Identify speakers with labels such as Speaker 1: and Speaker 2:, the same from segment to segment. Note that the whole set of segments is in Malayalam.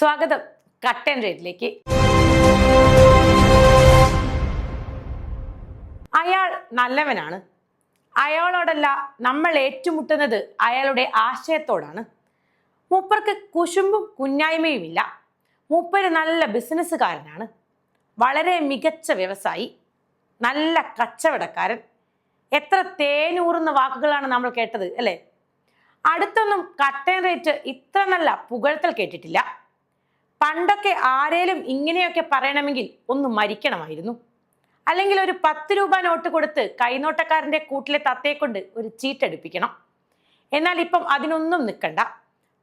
Speaker 1: സ്വാഗതം. കട്ടൻ റേറ്റിലേക്ക് അയാൾ നല്ലവനാണ്. അയാളോടല്ല നമ്മൾ ഏറ്റുമുട്ടുന്നത് അയാളുടെ ആശയത്തോടാണ്. മൂപ്പർക്ക് കുശുമ്പും കുഞ്ഞായ്മയുമില്ല. മൂപ്പര് നല്ല ബിസിനസ്സുകാരനാണ്. വളരെ മികച്ച വ്യവസായി. നല്ല കച്ചവടക്കാരൻ. എത്ര തേനൂറുന്ന വാക്കുകളാണ് നമ്മൾ കേട്ടത് അല്ലേ? അടുത്തൊന്നും കട്ടൻ റേറ്റ് ഇത്ര നല്ല പുകഴ്ത്തൽ കേട്ടിട്ടില്ല. പണ്ടൊക്കെ ആരേലും ഇങ്ങനെയൊക്കെ പറയണമെങ്കിൽ ഒന്ന് മരിക്കണമായിരുന്നു. അല്ലെങ്കിൽ ഒരു പത്ത് രൂപ നോട്ട് കൊടുത്ത് കൈനോട്ടക്കാരന്റെ കൂട്ടിലെ തത്തയെ കൊണ്ട് ഒരു ചീറ്റടുപ്പിക്കണം എന്നാൽ ഇപ്പം അതിനൊന്നും നിൽക്കണ്ട.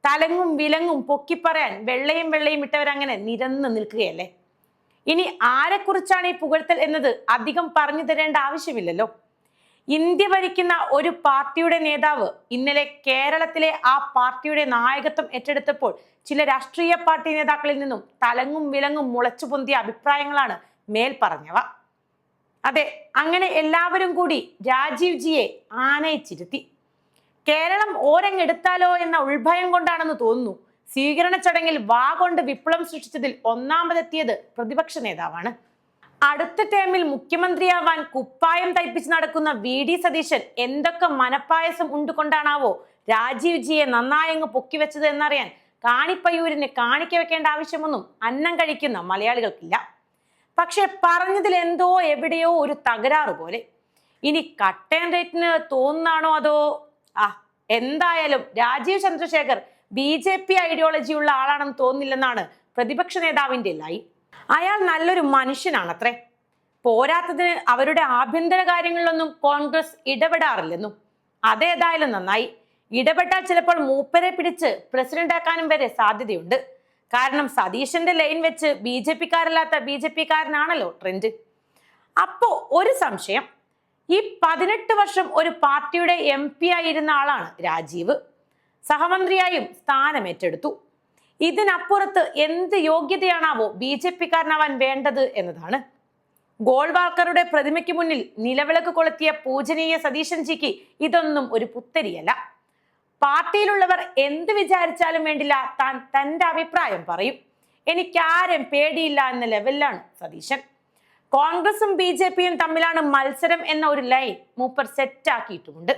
Speaker 1: തലങ്ങും വിലങ്ങും പൊക്കിപ്പറയാൻ വെള്ളയും വെള്ളയും ഇട്ടവരങ്ങനെ നിരന്ന് നിൽക്കുകയല്ലേ? ഇനി ആരെക്കുറിച്ചാണ് ഈ പുകഴ്ത്തൽ എന്നത് അധികം പറഞ്ഞു തരേണ്ട ആവശ്യമില്ലല്ലോ. ഇന്ത്യ ഭരിക്കുന്ന ഒരു പാർട്ടിയുടെ നേതാവ് ഇന്നലെ കേരളത്തിലെ ആ പാർട്ടിയുടെ നായകത്വം ഏറ്റെടുത്തപ്പോൾ ചില രാഷ്ട്രീയ പാർട്ടി നേതാക്കളിൽ നിന്നും തലങ്ങും വിലങ്ങും മുളച്ചു പൊന്തിയ അഭിപ്രായങ്ങളാണ് മേൽ പറഞ്ഞവ. അതെ അങ്ങനെ എല്ലാവരും കൂടി രാജീവ് ജിയെ ആനയിച്ചിരുത്തി. കേരളം ഓരങ്ങെടുത്താലോ എന്ന ഉൾഭയം കൊണ്ടാണെന്ന് തോന്നുന്നു സ്വീകരണ ചടങ്ങിൽ വാ കൊണ്ട് വിപ്ലവം സൃഷ്ടിച്ചതിൽ ഒന്നാമതെത്തിയത് പ്രതിപക്ഷ നേതാവാണ്. അടുത്ത ടേമിൽ മുഖ്യമന്ത്രിയാവാൻ കുപ്പായം തയ്പ്പിച്ച് നടക്കുന്ന വി ഡി സതീശൻ എന്തൊക്കെ മനപ്പായസം ഉണ്ടുകൊണ്ടാണാവോ രാജീവ് ജിയെ നന്നായങ്ങ് പൊക്കിവെച്ചത് എന്നറിയാൻ കാണിപ്പയ്യൂരിന് കാണിക്ക വെക്കേണ്ട ആവശ്യമൊന്നും അന്നം കഴിക്കുന്ന മലയാളികൾക്കില്ല. പക്ഷെ പറഞ്ഞതിൽ എന്തോ എവിടെയോ ഒരു തകരാറ് പോലെ. ഇനി കട്ടൻ റേറ്റിന് തോന്നാണോ അതോ? ആ എന്തായാലും Rajeev Chandrasekhar B J P ideology ഉള്ള ആളാണെന്ന് തോന്നില്ലെന്നാണ് പ്രതിപക്ഷ നേതാവിന്റെ ലൈ അയാൾ നല്ലൊരു മനുഷ്യനാണത്രേ. പോരാത്തതിന് അവരുടെ ആഭ്യന്തര കാര്യങ്ങളിലൊന്നും കോൺഗ്രസ് ഇടപെടാറില്ലെന്നും. അതേതായാലും നന്നായി. ഇടപെട്ടാൽ ചിലപ്പോൾ മൂപ്പരെ പിടിച്ച് പ്രസിഡന്റ് ആക്കാനും വരെ സാധ്യതയുണ്ട്. കാരണം സതീശന്റെ ലൈൻ വെച്ച് ബി ജെ പിക്കാരല്ലാത്ത ബി ജെ പിക്കാരനാണല്ലോ ട്രെൻഡ്. അപ്പോ ഒരു സംശയം ഈ പതിനെട്ട് വർഷം ഒരു പാർട്ടിയുടെ എം പി ആയിരുന്ന ആളാണ് രാജീവ്. സഹമന്ത്രിയായും സ്ഥാനമേറ്റെടുത്തു ഇതിനപ്പുറത്ത് എന്ത് യോഗ്യതയാണാവോ ബി ജെ പിക്കാരനാവാൻ വേണ്ടത് എന്നതാണ്. ഗോൾവാൾക്കറുടെ പ്രതിമയ്ക്ക് മുന്നിൽ നിലവിളക്ക് കൊളുത്തിയ പൂജനീയ സതീശൻ ജിക്ക് ഇതൊന്നും ഒരു പുത്തരിയല്ല. പാർട്ടിയിലുള്ളവർ എന്ത് വിചാരിച്ചാലും വേണ്ടില്ല താൻ തന്റെ അഭിപ്രായം പറയും. എനിക്കാരും പേടിയില്ല എന്ന ലെവലിലാണ് സതീശൻ. കോൺഗ്രസും ബി ജെ പിയും തമ്മിലാണ് മത്സരം എന്ന ഒരു ലൈൻ മൂപ്പർ സെറ്റാക്കിയിട്ടുമുണ്ട്.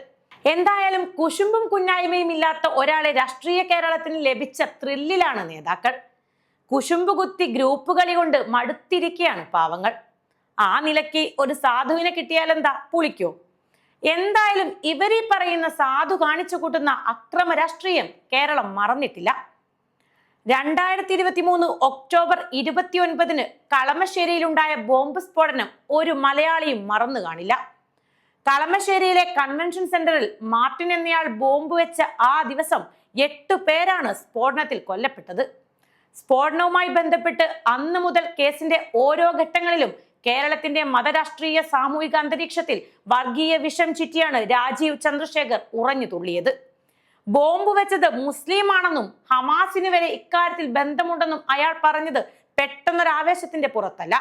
Speaker 1: എന്തായാലും കുശുമ്പും കുഞ്ഞായ്മയും ഇല്ലാത്ത ഒരാളെ രാഷ്ട്രീയ കേരളത്തിന് ലഭിച്ച ത്രില്ലിലാണ് നേതാക്കൾ. കുശുമ്പ് കുത്തി ഗ്രൂപ്പ് കളി കൊണ്ട് മടുത്തിരിക്കുകയാണ് പാവങ്ങൾ. ആ നിലയ്ക്ക് ഒരു സാധുവിനെ കിട്ടിയാലെന്താ? പുളിക്കോ? എന്തായാലും ഇവരീ പറയുന്ന സാധു കാണിച്ചു കൂട്ടുന്ന അക്രമ രാഷ്ട്രീയം കേരളം മറന്നിട്ടില്ല. രണ്ടായിരത്തി ഇരുപത്തി മൂന്ന് ഒക്ടോബർ ഇരുപത്തി ഒൻപതിന് കളമശ്ശേരിയിലുണ്ടായ ബോംബ് സ്ഫോടനം ഒരു മലയാളിയും മറന്നു കാണില്ല. കളമശ്ശേരിയിലെ കൺവെൻഷൻ സെന്ററിൽ മാർട്ടിൻ എന്നയാൾ ബോംബ് വെച്ച ആ ദിവസം എട്ടു പേരാണ് സ്ഫോടനത്തിൽ കൊല്ലപ്പെട്ടത്. സ്ഫോടനവുമായി ബന്ധപ്പെട്ട് അന്ന് മുതൽ കേസിന്റെ ഓരോ ഘട്ടങ്ങളിലും കേരളത്തിന്റെ മതരാഷ്ട്രീയ സാമൂഹിക അന്തരീക്ഷത്തിൽ വർഗീയ വിഷം ചുറ്റിയാണ് രാജീവ് ചന്ദ്രശേഖർ ഉറഞ്ഞു തുള്ളിയത്. ബോംബ് വെച്ചത് മുസ്ലിമാണെന്നും ഹമാസിന് വരെ ഇക്കാര്യത്തിൽ ബന്ധമുണ്ടെന്നും അയാൾ പറഞ്ഞത് പെട്ടെന്നൊരാവേശത്തിന്റെ പുറത്തല്ല.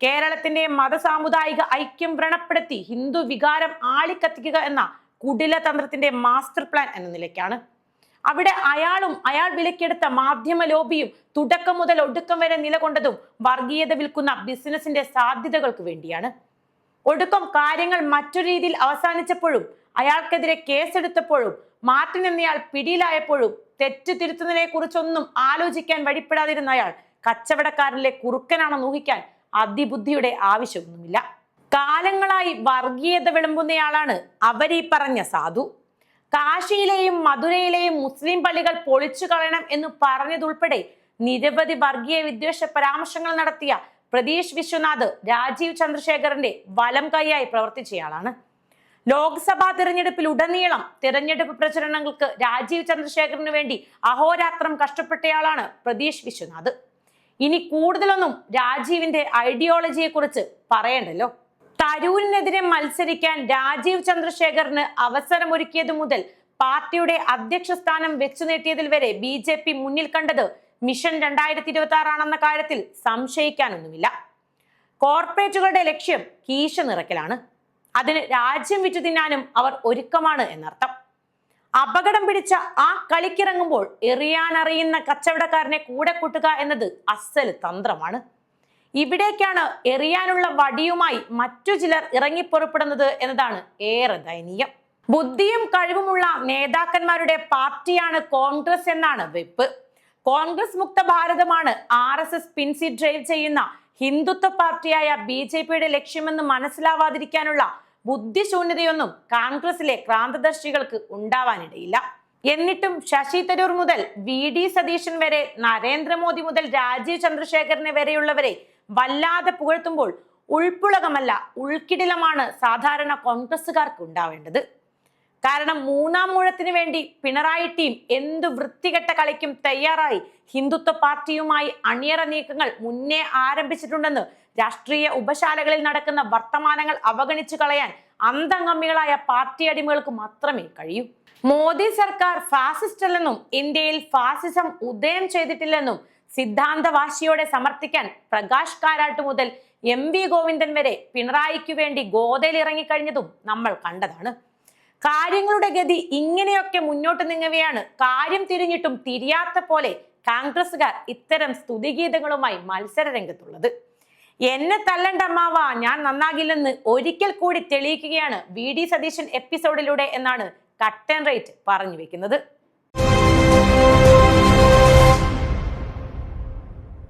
Speaker 1: കേരളത്തിന്റെ മതസാമുദായിക ഐക്യം വ്രണപ്പെടുത്തി ഹിന്ദു വികാരം ആളിക്കത്തിക്കുക എന്ന കുടില തന്ത്രത്തിന്റെ മാസ്റ്റർ പ്ലാൻ എന്ന നിലയ്ക്കാണ്. അവിടെ അയാളും അയാൾ വിലക്കെടുത്ത മാധ്യമ ലോബിയും തുടക്കം മുതൽ ഒടുക്കം വരെ നിലകൊണ്ടതും വർഗീയത വിൽക്കുന്ന ബിസിനസിന്റെ സാധ്യതകൾക്ക് വേണ്ടിയാണ്. ഒടുക്കം കാര്യങ്ങൾ മറ്റൊരു രീതിയിൽ അവസാനിച്ചപ്പോഴും അയാൾക്കെതിരെ കേസെടുത്തപ്പോഴും മാർട്ടിൻ എന്നയാൾ പിടിയിലായപ്പോഴും തെറ്റ് തിരുത്തുന്നതിനെ കുറിച്ചൊന്നും ആലോചിക്കാൻ വഴിപ്പെടാതിരുന്ന അയാൾ കച്ചവടക്കാരിലെ കുറുക്കനാണെന്ന് ഊഹിക്കാൻ അതിബുദ്ധിയുടെ ആവശ്യമൊന്നുമില്ല. കാലങ്ങളായി വർഗീയത വിളമ്പുന്നയാളാണ് അവരീ പറഞ്ഞ സാധു. കാശിയിലെയും മധുരയിലെയും മുസ്ലിം പള്ളികൾ പൊളിച്ചു കളയണം എന്ന് പറഞ്ഞതുൾപ്പെടെ നിരവധി വർഗീയ വിദ്വേഷ പരാമർശങ്ങൾ നടത്തിയ പ്രതീഷ് വിശ്വനാഥ് രാജീവ് ചന്ദ്രശേഖറിന്റെ വലം കൈയായി പ്രവർത്തിച്ചയാളാണ്. ലോക്സഭാ തിരഞ്ഞെടുപ്പിൽ ഉടനീളം തിരഞ്ഞെടുപ്പ് പ്രചരണങ്ങൾക്ക് രാജീവ് ചന്ദ്രശേഖറിന് വേണ്ടി അഹോരാത്രം കഷ്ടപ്പെട്ടയാളാണ് പ്രതീഷ് വിശ്വനാഥ്. ഇനി കൂടുതലൊന്നും രാജീവിന്റെ ഐഡിയോളജിയെ കുറിച്ച് പറയണ്ടല്ലോ. തരൂരിനെതിരെ മത്സരിക്കാൻ രാജീവ് ചന്ദ്രശേഖറിന് അവസരമൊരുക്കിയത് മുതൽ പാർട്ടിയുടെ അധ്യക്ഷ സ്ഥാനം വെച്ചു നീട്ടിയതിൽ വരെ ബി ജെ പി മുന്നിൽ കണ്ടത് മിഷൻ രണ്ടായിരത്തി ഇരുപത്തി ആറാണെന്ന കാര്യത്തിൽ സംശയിക്കാനൊന്നുമില്ല. കോർപ്പറേറ്റുകളുടെ ലക്ഷ്യം കീശ നിറയ്ക്കലാണ്. അതിന് രാജ്യം വിറ്റു തിന്നാനും അവർ ഒരുക്കമാണ് എന്നർത്ഥം. അപകടം പിടിച്ച ആ കളിക്കിറങ്ങുമ്പോൾ എറിയാനറിയുന്ന കച്ചവടക്കാരനെ കൂടെ കൂട്ടുക എന്നത് അസൽ തന്ത്രമാണ്. ഇവിടേക്കാണ് എറിയാനുള്ള വടിയുമായി മറ്റു ചിലർ ഇറങ്ങിപ്പുറപ്പെടുന്നത് എന്നതാണ് ഏറെ ദയനീയം. ബുദ്ധിയും കഴിവുമുള്ള നേതാക്കന്മാരുടെ പാർട്ടിയാണ് കോൺഗ്രസ് എന്നാണ് വെപ്പ്. കോൺഗ്രസ് മുക്ത ഭാരതമാണ് ആർ എസ് എസ് പിൻസി ഡ്രൈവ് ചെയ്യുന്ന ഹിന്ദുത്വ പാർട്ടിയായ ബി ജെ പിയുടെ ലക്ഷ്യമെന്ന് മനസ്സിലാവാതിരിക്കാനുള്ള ബുദ്ധിശൂന്യതയൊന്നും കോൺഗ്രസിലെ ക്രാന്തദർശികൾക്ക് ഉണ്ടാവാനിടയില്ല. എന്നിട്ടും ശശി തരൂർ മുതൽ വി ഡി സതീശൻ വരെ നരേന്ദ്രമോദി മുതൽ രാജീവ് ചന്ദ്രശേഖരനെ വരെയുള്ളവരെ വല്ലാതെ പുകഴ്ത്തുമ്പോൾ ഉൾപ്പുളകമല്ല ഉൾക്കിടിലമാണ് സാധാരണ കോൺഗ്രസുകാർക്ക് ഉണ്ടാവേണ്ടത്. കാരണം മൂന്നാം മൂഴത്തിന് വേണ്ടി പിണറായി ടീം എന്തു വൃത്തികെട്ട കളിക്കും തയ്യാറായി ഹിന്ദുത്വ പാർട്ടിയുമായി അണിയറ നീക്കങ്ങൾ മുന്നേ ആരംഭിച്ചിട്ടുണ്ടെന്ന് രാഷ്ട്രീയ ഉപശാലകളിൽ നടക്കുന്ന വർത്തമാനങ്ങൾ അവഗണിച്ചു കളയാൻ അന്തംഗമ്മികളായ പാർട്ടി അടിമകൾക്ക് മാത്രമേ കഴിയൂ. മോദി സർക്കാർ ഫാസിസ്റ്റ് അല്ലെന്നും ഇന്ത്യയിൽ ഫാസിസം ഉദയം ചെയ്തിട്ടില്ലെന്നും സിദ്ധാന്തവാശിയോടെ സമർത്ഥിക്കാൻ പ്രകാശ് കാരാട്ട് മുതൽ എം വി ഗോവിന്ദൻ വരെ പിണറായിക്കു വേണ്ടി ഗോതയിൽ ഇറങ്ങിക്കഴിഞ്ഞതും നമ്മൾ കണ്ടതാണ്. കാര്യങ്ങളുടെ ഗതി ഇങ്ങനെയൊക്കെ മുന്നോട്ട് നീങ്ങവെയാണ് കാര്യം തിരിഞ്ഞിട്ടും തിരിയാത്ത പോലെ കോൺഗ്രസുകാർ ഇത്തരം സ്തുതിഗീതങ്ങളുമായി മത്സര രംഗത്തുള്ളത് എന്നെ തല്ലണ്ട അമ്മാവ. ഞാൻ നന്നാകില്ലെന്ന് ഒരിക്കൽ കൂടി തെളിയിക്കുകയാണ് വി ഡി സതീശൻ എപ്പിസോഡിലൂടെ എന്നാണ് കട്ടൻ റേറ്റ് പറഞ്ഞു വെക്കുന്നത്.